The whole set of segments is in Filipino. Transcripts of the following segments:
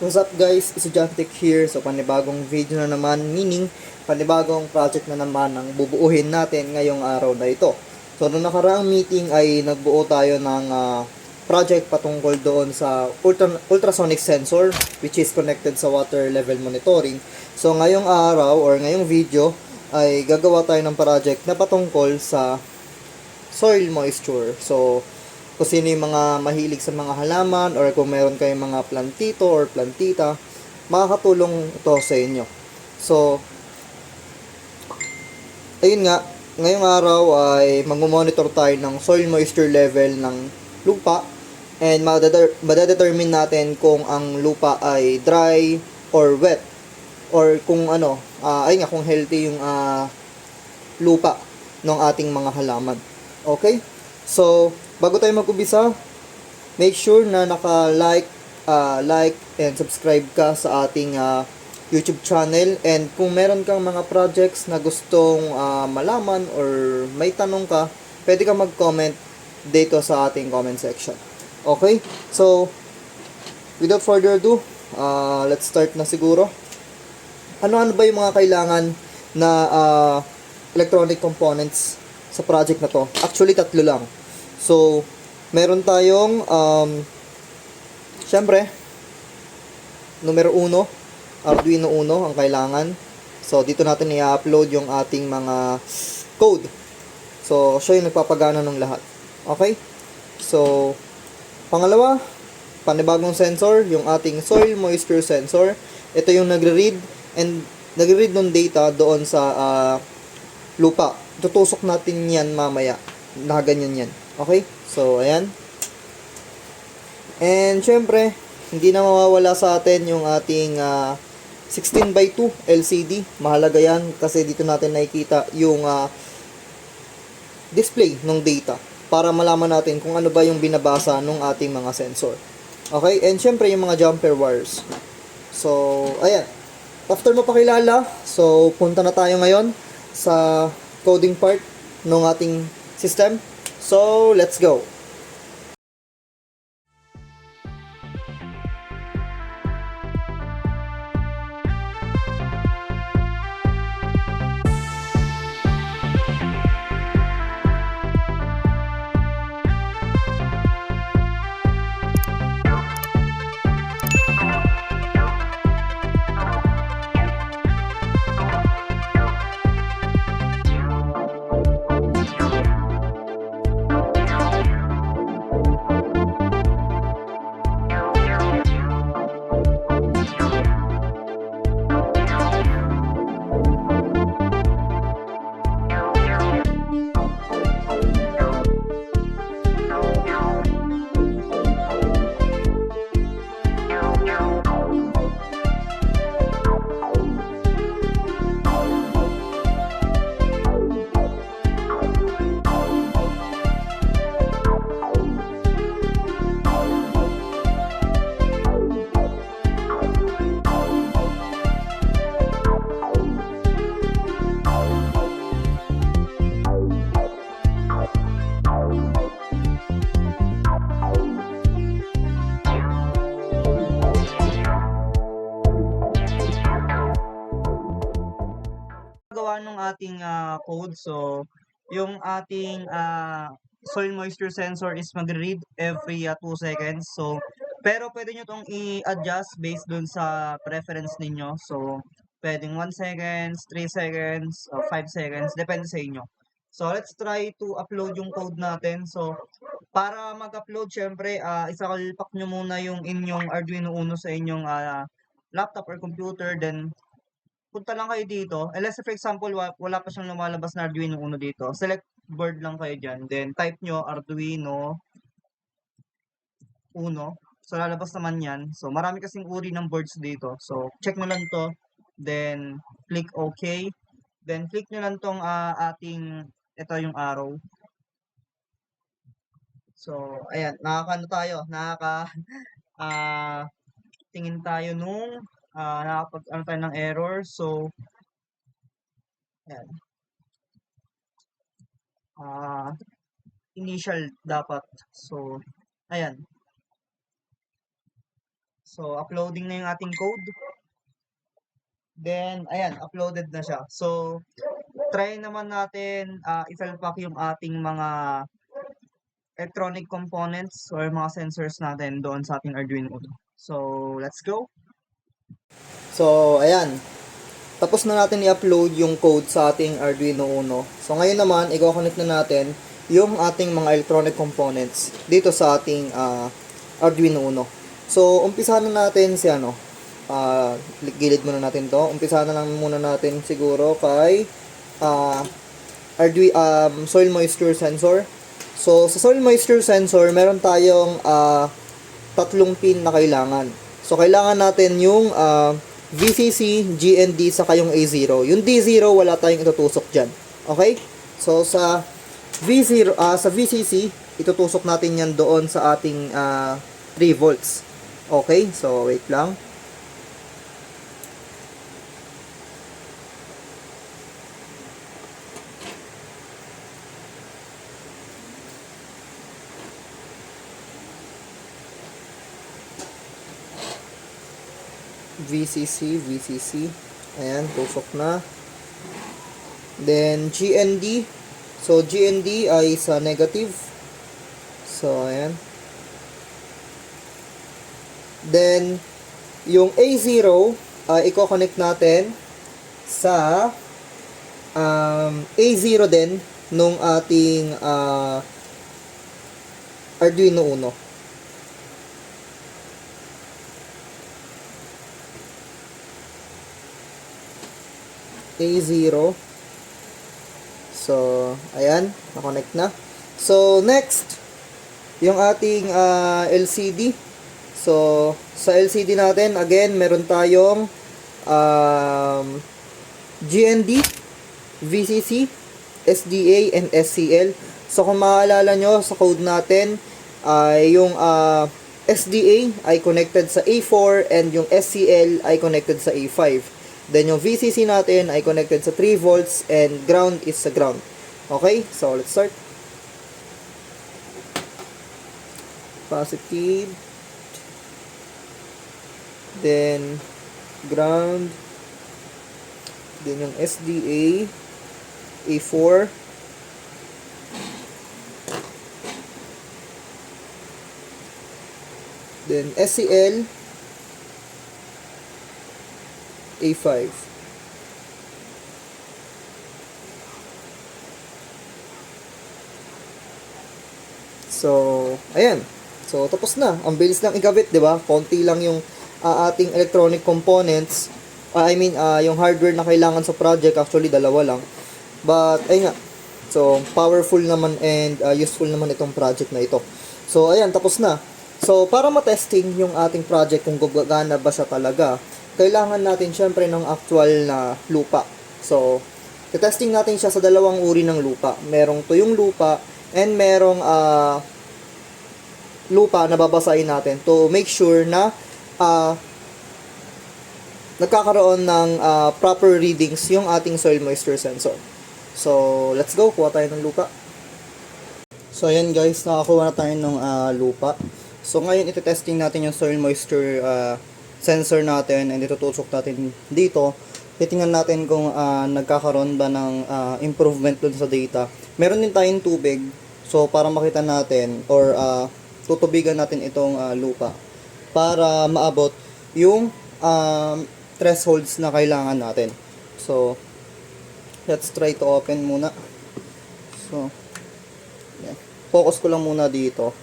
What's up guys, Estudyante here. So panibagong video na naman, meaning panibagong project na naman ang bubuuhin natin ngayong araw na ito. So noong nakaraang meeting ay nagbuo tayo ng ah, project patungkol doon sa ultra, ultrasonic sensor which is connected sa water level monitoring. So ngayong araw or ngayong video ay gagawa tayo ng project na patungkol sa soil moisture. So, kung sino yung mga mahilig sa mga halaman or kung meron kayong mga plantito or plantita, makakatulong ito sa inyo. So, ayun nga, ngayong araw ay mag-monitor tayo ng soil moisture level ng lupa and madadetermine natin kung ang lupa ay dry or wet or kung ano, ah, ayun nga, kung healthy yung ah, lupa ng ating mga halaman. Okay? So, bago tayo mag-umpisa, make sure na naka-like, ah, like, and subscribe ka sa ating ah, YouTube channel. And kung meron kang mga projects na gustong ah, malaman or may tanong ka, pwede ka mag-comment dito sa ating comment section. Okay? So, without further ado, ah, let's start na siguro. Ano-ano ba yung mga kailangan na ah, electronic components sa project na to? Actually, tatlo lang. So, meron tayong, um, syempre, numero uno, Arduino Uno ang kailangan. So, dito natin i-upload yung ating mga code. So, siya yung nagpapagana ng lahat. Okay? So, pangalawa, panibagong sensor, yung ating soil moisture sensor. Ito yung nagre-read and nagre-read ng data doon sa ah, lupa. Tutusok natin yan mamaya. Nakaganyan yan. Okay? So, ayan. And, syempre, hindi na mawawala sa atin yung ating ah, 16 by 2 LCD. Mahalaga yan kasi dito natin nakikita yung ah, display ng data para malaman natin kung ano ba yung binabasa ng ating mga sensor. Okay? And, syempre, yung mga jumper wires. So, ayan. After mo pakilala, so punta na tayo ngayon sa coding part ng ating system. So, let's go. Ating ah, code. So, yung ating ah, soil moisture sensor is magre-read every 2 seconds. So, pero pwede nyo itong i-adjust based dun sa preference ninyo. So, pwedeng 1 seconds, 3 seconds, 5 seconds. Depende sa inyo. So, let's try to upload yung code natin. So, para mag-upload, syempre, uh, isakalpak nyo muna yung inyong Arduino Uno sa inyong ah, laptop or computer. Then, punta lang kayo dito. Say for example, wa- wala pa siyang lumalabas na Arduino Uno dito. Select board lang kayo dyan. Then, type nyo Arduino Uno. So, lalabas naman yan. So, marami kasing uri ng boards dito. So, check nyo lang to. Then, click OK. Then, click nyo lang tong ah, ating, ito yung arrow. So, ayan, nakakano tayo, nakaka, ah, tingin tayo nung, ah, nakapag, ano tayo ng error. So, ayan. Ah, initial dapat. So, ayan. So, uploading na yung ating code. Then, ayan, uploaded na siya. So, try naman natin uh, i-pack yung ating mga electronic components or mga sensors natin doon sa ating Arduino. So, let's go. So, ayan. Tapos na natin i-upload yung code sa ating Arduino Uno. So, ngayon naman, i-connect na natin yung ating mga electronic components dito sa ating ah, Arduino Uno. So, umpisa na natin si ano, ah, gilid muna natin to. Umpisa na lang muna natin siguro kay ah, Arduino um, soil moisture sensor. So, sa soil moisture sensor, meron tayong ah, tatlong pin na kailangan. So, kailangan natin yung ah, VCC, GND, saka yung A0. Yung D0, wala tayong itutusok dyan. Okay? So, sa V0, ah, sa VCC, itutusok natin yan doon sa ating ah, 3 volts. Okay? So, wait lang. VCC, VCC. Ayan, tusok na. Then, GND. So, GND ay sa negative. So, ayan. Then, yung A0, ay i-connect natin sa um, A0 din nung ating ah, Arduino Uno. A0. So, ayan, na-connect na. So, next, yung ating ah, LCD. So, sa LCD natin, again, meron tayong um, GND, VCC, SDA, and SCL. So, kung maaalala nyo sa code natin, ay yung ah, SDA ay connected sa A4 and yung SCL ay connected sa A5. Then yung VCC natin ay connected sa 3 volts and ground is sa ground. Okay? So, let's start. Positive. Then, ground. Then yung SDA. A4. Then, SCL. A5. So, ayan. So, tapos na. Ang bilis lang ikabit, di ba? Konti lang yung ah, ating electronic components. Ah, I mean, ah, yung hardware na kailangan sa project. Actually, dalawa lang. But, ayun nga. So, powerful naman and ah, useful naman itong project na ito. So, ayan, tapos na. So, para matesting yung ating project kung gumagana ba siya talaga, kailangan natin syempre ng actual na lupa. So, testing natin siya sa dalawang uri ng lupa. Merong tuyong lupa and merong ah, lupa na babasahin natin to make sure na ah, nagkakaroon ng ah, proper readings yung ating soil moisture sensor. So, let's go. Kuha tayo ng lupa. So, ayan guys, nakakuha na tayo ng ah, lupa. So, ngayon iti-testing natin yung soil moisture ah, sensor natin and itutusok natin dito. Titingnan natin kung ah, nagkakaroon ba ng ah, improvement dun sa data. Meron din tayong tubig. So, para makita natin or ah, tutubigan natin itong ah, lupa para maabot yung um, thresholds na kailangan natin. So, let's try to open muna. So, yan. Focus ko lang muna dito.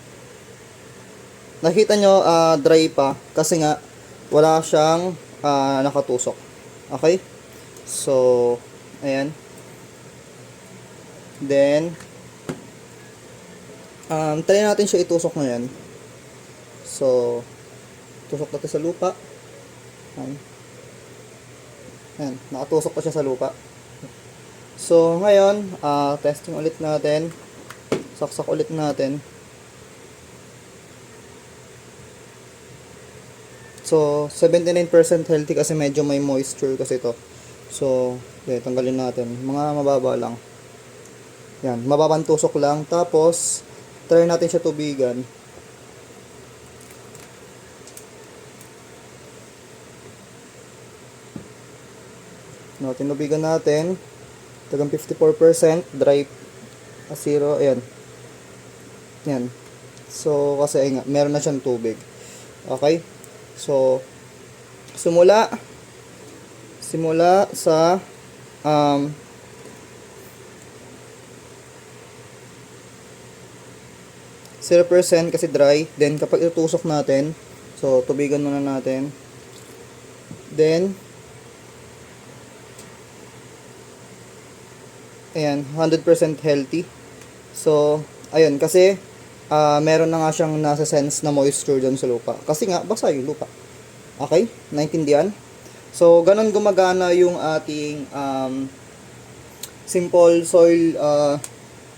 Nakita nyo, ah, dry pa kasi nga wala siyang ah, nakatusok. Okay? So, ayan. Then, um, try natin siya itusok ngayon. So, tusok natin sa lupa. Ayan. Ayan, nakatusok pa siya sa lupa. So, ngayon, ah, testing ulit natin. Saksak ulit natin. So, 79% healthy kasi medyo may moisture kasi ito. So, okay, tanggalin natin. Mga mababa lang. Yan, mababang tusok lang. Tapos, try natin siya tubigan. No, tinubigan natin. Tagang 54%, dry a zero, ayan. Yan. So, kasi ay nga, meron na siyang tubig. Okay? So, simula, simula sa, um, zero percent kasi dry. Then, kapag itutusok natin, so, tubigan muna natin. Then, ayan, 100% healthy. So, ayun, kasi, ah meron na nga siyang nasa sense na moisture dyan sa lupa. Kasi nga, basa yung lupa. Okay? Naintindihan? So, ganun gumagana yung ating um, simple soil uh,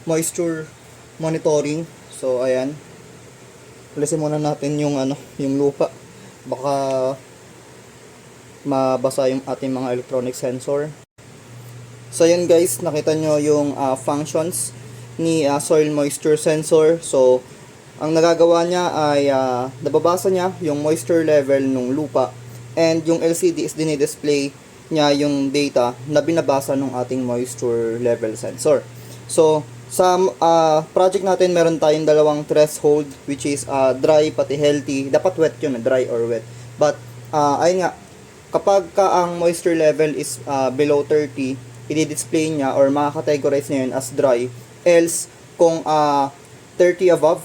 moisture monitoring. So, ayan. Alisin muna natin yung ano, yung lupa. Baka mabasa yung ating mga electronic sensor. So, yun guys, nakita nyo yung ah, functions ni ah, soil moisture sensor. So, ang nagagawa niya ay ah, nababasa niya yung moisture level ng lupa and yung LCD is dinidisplay niya yung data na binabasa ng ating moisture level sensor. So, sa ah, project natin meron tayong dalawang threshold which is ah, dry pati healthy. Dapat wet yun, dry or wet. But, ah, ayun nga, kapag ka ang moisture level is ah, below 30, i-display niya or makakategorize niya yun as dry. Else, kung ah, 30 above,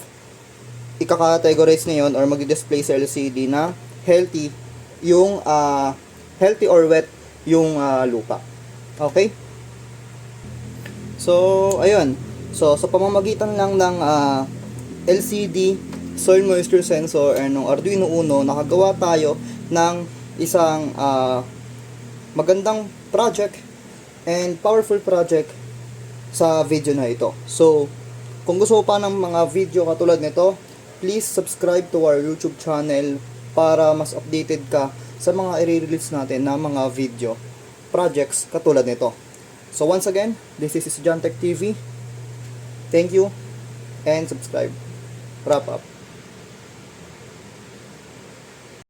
ikaka-categorize na yun or mag-display sa LCD na healthy yung ah, healthy or wet yung ah, lupa. Okay? So, ayun. So, sa pamamagitan lang ng ah, LCD soil moisture sensor and ng Arduino Uno, nakagawa tayo ng isang ah, magandang project and powerful project sa video na ito. So, kung gusto pa ng mga video katulad nito, please subscribe to our YouTube channel para mas updated ka sa mga i-release natin na mga video projects katulad nito. So once again, this is John TV. Thank you and subscribe. Wrap up.